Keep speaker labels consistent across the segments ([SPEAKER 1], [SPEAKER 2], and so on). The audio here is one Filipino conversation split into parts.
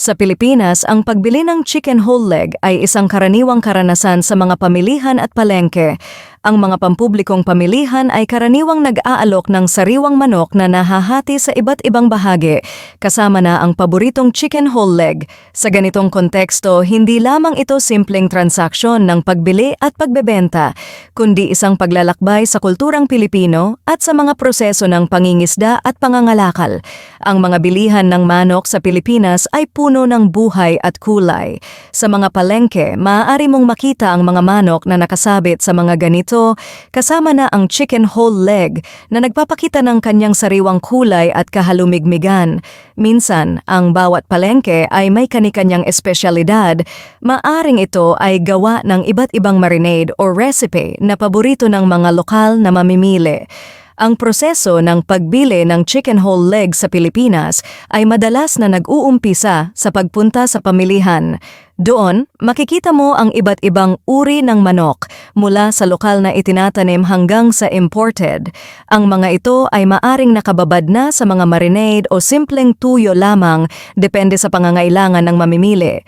[SPEAKER 1] Sa Pilipinas, ang pagbili ng chicken whole leg ay isang karaniwang karanasan sa mga pamilihan at palengke. Ang mga pampublikong pamilihan ay karaniwang nag-aalok ng sariwang manok na nahahati sa iba't ibang bahagi, kasama na ang paboritong chicken whole leg. Sa ganitong konteksto, hindi lamang ito simpleng transaksyon ng pagbili at pagbebenta, kundi isang paglalakbay sa kulturang Pilipino at sa mga proseso ng pangingisda at pangangalakal. Ang mga bilihan ng manok sa Pilipinas ay puno ng buhay at kulay. Sa mga palengke, maaari mong makita ang mga manok na nakasabit sa mga ganito, kasama na ang chicken whole leg na nagpapakita ng kanyang sariwang kulay at kahalumigmigan. Minsan, ang bawat palengke ay may kanikanyang espesyalidad. Maaring ito ay gawa ng iba't ibang marinade o recipe na paborito ng mga lokal na mamimili. Ang proseso ng pagbili ng chicken whole leg sa Pilipinas ay madalas na nag-uumpisa sa pagpunta sa pamilihan. Doon, makikita mo ang iba't ibang uri ng manok mula sa lokal na itinatanim hanggang sa imported. Ang mga ito ay maaring nakababad na sa mga marinade o simpleng tuyo lamang depende sa pangangailangan ng mamimili.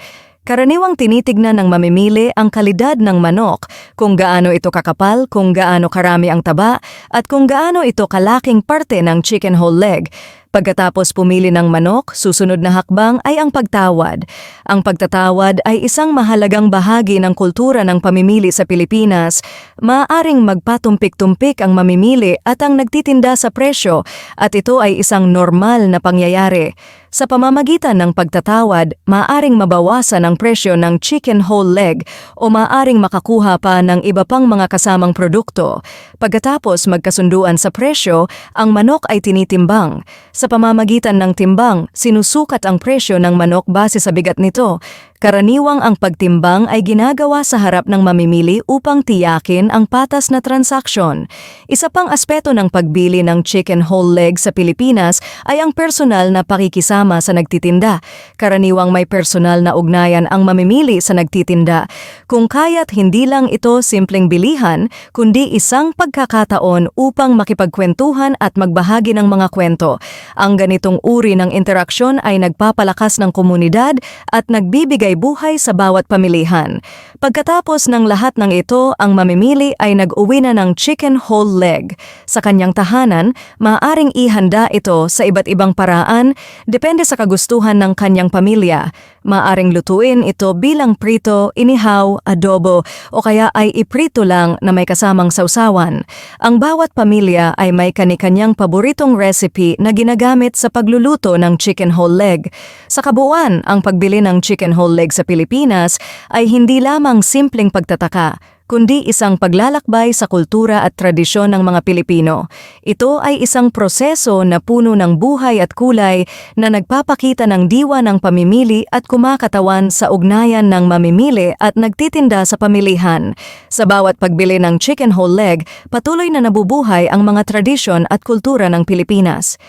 [SPEAKER 1] Karaniwang tinitignan ng mamimili ang kalidad ng manok, kung gaano ito kakapal, kung gaano karami ang taba, at kung gaano ito kalaking parte ng chicken whole leg. Pagkatapos pumili ng manok, susunod na hakbang ay ang pagtawad. Ang pagtatawad ay isang mahalagang bahagi ng kultura ng pamimili sa Pilipinas. Maaring magpatumpik-tumpik ang mamimili at ang nagtitinda sa presyo at ito ay isang normal na pangyayari. Sa pamamagitan ng pagtatawad, maaring mabawasan ang presyo ng chicken whole leg o maaring makakuha pa ng iba pang mga kasamang produkto. Pagkatapos magkasunduan sa presyo, ang manok ay tinitimbang. Sa pamamagitan ng timbang, sinusukat ang presyo ng manok base sa bigat nito. 해도 Karaniwang ang pagtimbang ay ginagawa sa harap ng mamimili upang tiyakin ang patas na transaksyon. Isa pang aspeto ng pagbili ng chicken whole leg sa Pilipinas ay ang personal na pakikisama sa nagtitinda. Karaniwang may personal na ugnayan ang mamimili sa nagtitinda. Kung kaya't hindi lang ito simpleng bilihan, kundi isang pagkakataon upang makipagkwentuhan at magbahagi ng mga kwento. Ang ganitong uri ng interaksyon ay nagpapalakas ng komunidad at nagbibigay buhay sa bawat pamilihan. Pagkatapos ng lahat ng ito, ang mamimili ay nag-uwi na ng chicken whole leg. Sa kanyang tahanan, maaaring ihanda ito sa iba't ibang paraan depende sa kagustuhan ng kanyang pamilya. Maaring lutuin ito bilang prito, inihaw, adobo o kaya ay iprito lang na may kasamang sausawan. Ang bawat pamilya ay may kanikanyang paboritong recipe na ginagamit sa pagluluto ng chicken whole leg. Sa kabuuan, ang pagbili ng chicken whole leg sa Pilipinas ay hindi lamang simpleng pagtataka, kundi isang paglalakbay sa kultura at tradisyon ng mga Pilipino. Ito ay isang proseso na puno ng buhay at kulay na nagpapakita ng diwa ng pamimili at kumakatawan sa ugnayan ng mamimili at nagtitinda sa pamilihan. Sa bawat pagbili ng chicken whole leg, patuloy na nabubuhay ang mga tradisyon at kultura ng Pilipinas.